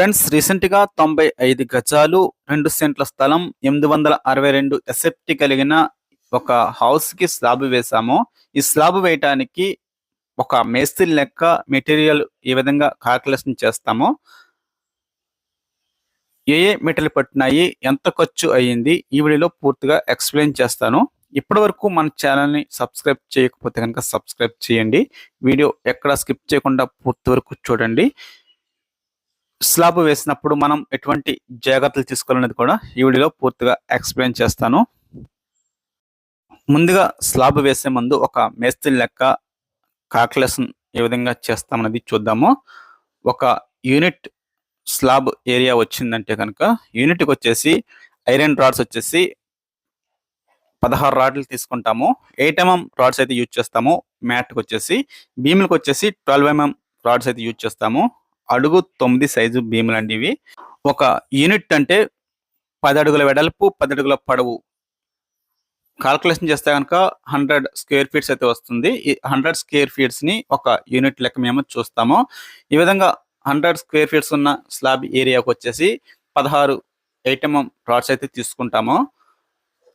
Friends రీసెంట్గా తొంభై ఐదు గజాలు రెండు సెంట్ల స్థలం ఎనిమిది వందల అరవై రెండు ఎసెప్టి కలిగిన ఒక హౌస్కి స్లాబ్ వేసాము ఈ స్లాబ్ వేయటానికి ఒక మేస్త్రి లెక్క మెటీరియల్ ఈ విధంగా కాల్కులేషన్ చేస్తాము. ఏ ఏ మెటీరియల్ పట్టినాయి ఎంత ఖర్చు అయ్యింది ఈ వీడియోలో పూర్తిగా ఎక్స్ప్లెయిన్ చేస్తాను. ఇప్పటి వరకు మన ఛానల్ని సబ్స్క్రైబ్ చేయకపోతే కనుక సబ్స్క్రైబ్ చేయండి. వీడియో ఎక్కడ స్కిప్ చేయకుండా పూర్తి వరకు చూడండి. స్లాబ్ వేసినప్పుడు మనం ఎటువంటి జాగ్రత్తలు తీసుకోవాలనేది కూడా ఈ వీడియోలో పూర్తిగా ఎక్స్ప్లెయిన్ చేస్తాను. ముందుగా స్లాబ్ వేసే ముందు ఒక మేస్త్రి లెక్క కాల్కులేషన్ ఏ విధంగా చేస్తామన్నది చూద్దాము. ఒక యూనిట్ స్లాబ్ ఏరియా వచ్చిందంటే కనుక యూనిట్కి వచ్చేసి ఐరన్ రాడ్స్ వచ్చేసి పదహారు రాడ్లు తీసుకుంటాము. ఎయిట్ ఎంఎం రాడ్స్ అయితే యూజ్ చేస్తాము. మ్యాట్కి వచ్చేసి భీములకు వచ్చేసి ట్వెల్వ్ ఎంఎం రాడ్స్ అయితే యూజ్ చేస్తాము. అడుగు తొమ్మిది సైజు భీములు అండి ఇవి ఒక యూనిట్ అంటే పది అడుగుల వెడల్పు పది అడుగుల పొడవు. కాల్కులేషన్ చేస్తే కనుక హండ్రెడ్ స్క్వేర్ ఫీట్స్ అయితే వస్తుంది. ఈ హండ్రెడ్ స్క్వేర్ ఫీట్స్ని ఒక యూనిట్ లెక్క మేము చూస్తాము. ఈ విధంగా హండ్రెడ్ స్క్వేర్ ఫీట్స్ ఉన్న స్లాబ్ ఏరియాకు వచ్చేసి పదహారు ఎయిట్ ఎంఎం రాడ్స్ అయితే తీసుకుంటాము.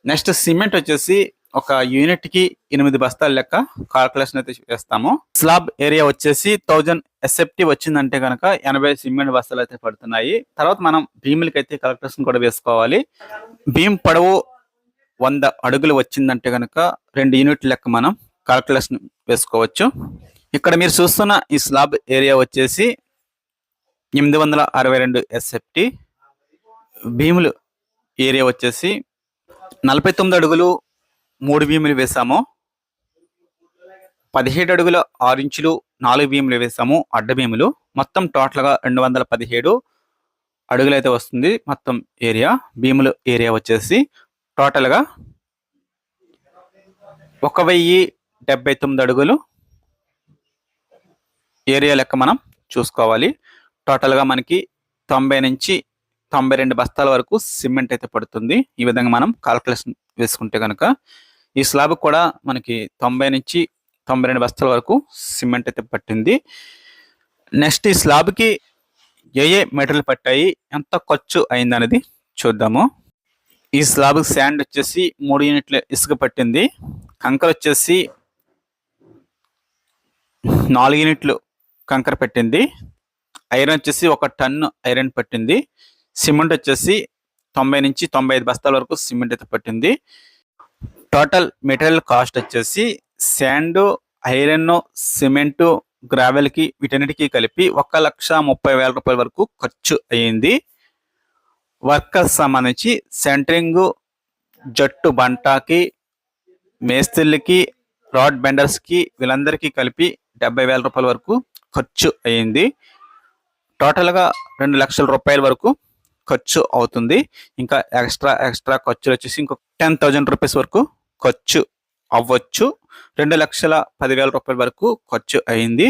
నెక్స్ట్ సిమెంట్ వచ్చేసి ఒక యూనిట్కి ఎనిమిది బస్తాల లెక్క కాల్కులేషన్ అయితే వేస్తాము. స్లాబ్ ఏరియా వచ్చేసి థౌజండ్ ఎస్ఎఫ్టీ వచ్చిందంటే కనుక ఎనభై సిమెంట్ బస్తాలు అయితే పడుతున్నాయి. తర్వాత మనం భీములకి అయితే కాల్కులేషన్ కూడా వేసుకోవాలి. భీమ్ పొడవు వంద అడుగులు వచ్చిందంటే కనుక రెండు యూనిట్ లెక్క మనం కాల్కులేషన్ వేసుకోవచ్చు. ఇక్కడ మీరు చూస్తున్న ఈ స్లాబ్ ఏరియా వచ్చేసి ఎనిమిది వందల అరవై రెండు ఎస్ఎఫ్టీ. భీములు ఏరియా వచ్చేసి నలభై తొమ్మిది అడుగులు మూడు భీములు వేసాము. పదిహేడు అడుగుల ఆరు ఇంచులు నాలుగు భీములు వేసాము అడ్డ భీములు. మొత్తం టోటల్గా రెండు వందల పదిహేడు అడుగులు అయితే వస్తుంది మొత్తం ఏరియా భీములు ఏరియా వచ్చేసి. టోటల్గా ఒక వెయ్యి డెబ్బై తొమ్మిది అడుగులు ఏరియా లెక్క మనం చూసుకోవాలి. టోటల్గా మనకి తొంభై నుంచి తొంభై రెండు బస్తాల వరకు సిమెంట్ అయితే పడుతుంది. ఈ విధంగా మనం కాల్కులేషన్ వేసుకుంటే కనుక ఈ స్లాబ్ కూడా మనకి తొంభై నుంచి తొంభై రెండు బస్తాల వరకు సిమెంట్ అయితే పట్టింది. నెక్స్ట్ ఈ స్లాబ్కి ఏ ఏ మెటీరియల్ పట్టాయి ఎంత ఖర్చు అయింది అనేది చూద్దాము. ఈ స్లాబ్ శాండ్ వచ్చేసి మూడు యూనిట్ల ఇసుక పట్టింది. కంకర వచ్చేసి నాలుగు యూనిట్లు కంకర పెట్టింది. ఐరన్ వచ్చేసి ఒక టన్ను ఐరన్ పట్టింది. సిమెంట్ వచ్చేసి తొంభై నుంచి తొంభై ఐదు బస్తాల వరకు సిమెంట్ అయితే పట్టింది. టోటల్ మెటీరియల్ కాస్ట్ వచ్చేసి శాండ్ ఐరన్ సిమెంటు గ్రావెల్కి వీటన్నిటికీ కలిపి ఒక లక్ష ముప్పై వేల రూపాయల వరకు ఖర్చు అయ్యింది. వర్కర్స్ సంబంధించి సెంటరింగ్ జట్టు బంటాకి మేస్త్రిలకి రాడ్ బెండర్స్కి వీళ్ళందరికీ కలిపి డెబ్బై వేల రూపాయల వరకు ఖర్చు అయ్యింది. టోటల్గా రెండు లక్షల రూపాయల వరకు ఖర్చు అవుతుంది. ఇంకా ఎక్స్ట్రా ఎక్స్ట్రా ఖర్చులు వచ్చేసి ఇంకొక టెన్ థౌజండ్ రూపీస్ వరకు ఖర్చు అవ్వచ్చు. రెండు లక్షల పదివేల రూపాయల వరకు ఖర్చు అయింది.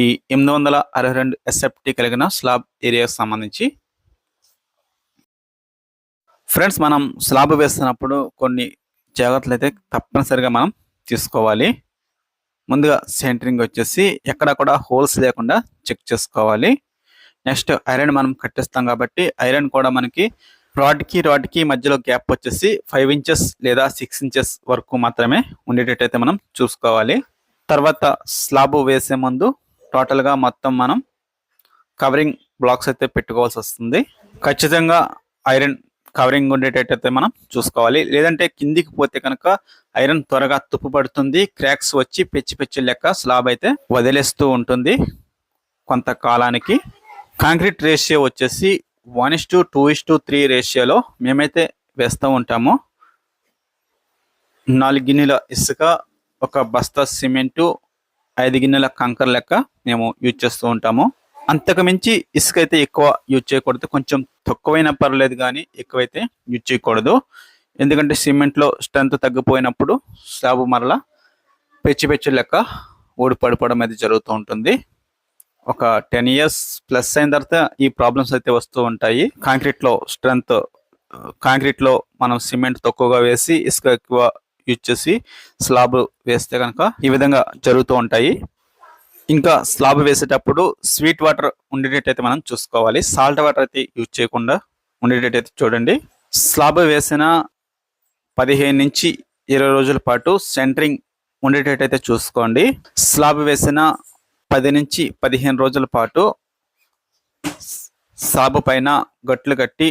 ఈ ఎనిమిది వందల అరవై రెండు ఎస్ఎఫ్టీ కలిగిన స్లాబ్ ఏరియాకి సంబంధించి. ఫ్రెండ్స్ మనం స్లాబ్ వేస్తున్నప్పుడు కొన్ని జాగ్రత్తలు అయితే తప్పనిసరిగా మనం తీసుకోవాలి. ముందుగా సెంటరింగ్ వచ్చేసి ఎక్కడ కూడా హోల్స్ లేకుండా చెక్ చేసుకోవాలి. నెక్స్ట్ ఐరన్ మనం కట్టిస్తాం కాబట్టి ఐరన్ కూడా మనకి రాడ్కి రాడ్కి మధ్యలో గ్యాప్ వచ్చేసి ఫైవ్ ఇంచెస్ లేదా సిక్స్ ఇంచెస్ వరకు మాత్రమే ఉండేటట్టయితే మనం చూసుకోవాలి. తర్వాత స్లాబ్ వేసే ముందు టోటల్గా మొత్తం మనం కవరింగ్ బ్లాక్స్ అయితే పెట్టుకోవాల్సి వస్తుంది. ఖచ్చితంగా ఐరన్ కవరింగ్ ఉండేటట్టయితే మనం చూసుకోవాలి. లేదంటే కిందికి పోతే కనుక ఐరన్ త్వరగా తుప్పు పడుతుంది క్రాక్స్ వచ్చి పెచ్చి పెచ్చి లెక్క స్లాబ్ అయితే వదిలేస్తూ ఉంటుంది కొంతకాలానికి. కాంక్రీట్ రేషియో వచ్చేసి one is to two is to three రేషియోలో మేమైతే వేస్తూ ఉంటాము. నాలుగు గిన్నెల ఇసుక ఒక బస్తా సిమెంటు ఐదు గిన్నెల కంకర లెక్క మేము యూజ్ చేస్తూ ఉంటాము. అంతకు మించి ఇసుక అయితే ఎక్కువ యూజ్ చేయకూడదు. కొంచెం తక్కువైనా పర్లేదు కానీ ఎక్కువైతే యూజ్ చేయకూడదు. ఎందుకంటే సిమెంట్లో స్ట్రెంత్ తగ్గిపోయినప్పుడు స్లాబ్ మరలా పెచ్చి పెచ్చి లెక్క ఊడి పడిపోవడం అయితే జరుగుతూ ఉంటుంది. ఒక టెన్ ఇయర్స్ ప్లస్ అయిన తర్వాత ఈ ప్రాబ్లమ్స్ అయితే వస్తూ ఉంటాయి. కాంక్రీట్లో స్ట్రెంత్ కాంక్రీట్లో మనం సిమెంట్ తక్కువగా వేసి ఇసుక ఎక్కువ యూజ్ చేసి స్లాబ్ వేస్తే కనుక ఈ విధంగా జరుగుతూ ఉంటాయి. ఇంకా స్లాబ్ వేసేటప్పుడు స్వీట్ వాటర్ ఉండేటట్టయితే మనం చూసుకోవాలి. సాల్ట్ వాటర్ అయితే యూజ్ చేయకుండా ఉండేటట్టయితే చూడండి. స్లాబ్ వేసిన పదిహేను నుంచి ఇరవై రోజుల పాటు సెంటరింగ్ ఉండేటట్టయితే చూసుకోండి. స్లాబ్ వేసిన పది నుంచి పదిహేను రోజుల పాటు సాబు పైన గట్లు కట్టి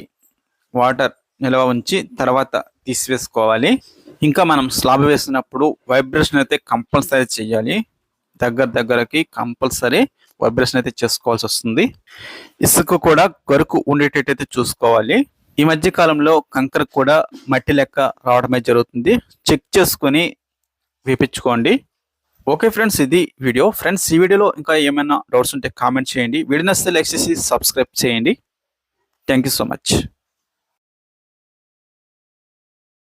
వాటర్ నిల్వ ఉంచి తర్వాత తీసివేసుకోవాలి. ఇంకా మనం స్లాబ్ వేసినప్పుడు వైబ్రేషన్ అయితే కంపల్సరీ చేయాలి. దగ్గర దగ్గరకి కంపల్సరీ వైబ్రేషన్ అయితే చేసుకోవాల్సి వస్తుంది. ఇసుక కూడా గరుకు ఉండేటట్టయితే చూసుకోవాలి. ఈ మధ్య కాలంలో కంకర కూడా మట్టి లెక్క రావడమే జరుగుతుంది. చెక్ చేసుకొని వేపించుకోండి. ఓకే ఫ్రెండ్స్ ఇది వీడియో ఫ్రెండ్స్ ఈ వీడియోలో ఇంకా ఏమైనా డౌట్స్ ఉంటే కామెంట్ చేయండి. వీడియో నచ్చితే లైక్ చేసి సబ్స్క్రైబ్ చేయండి. Thank you so much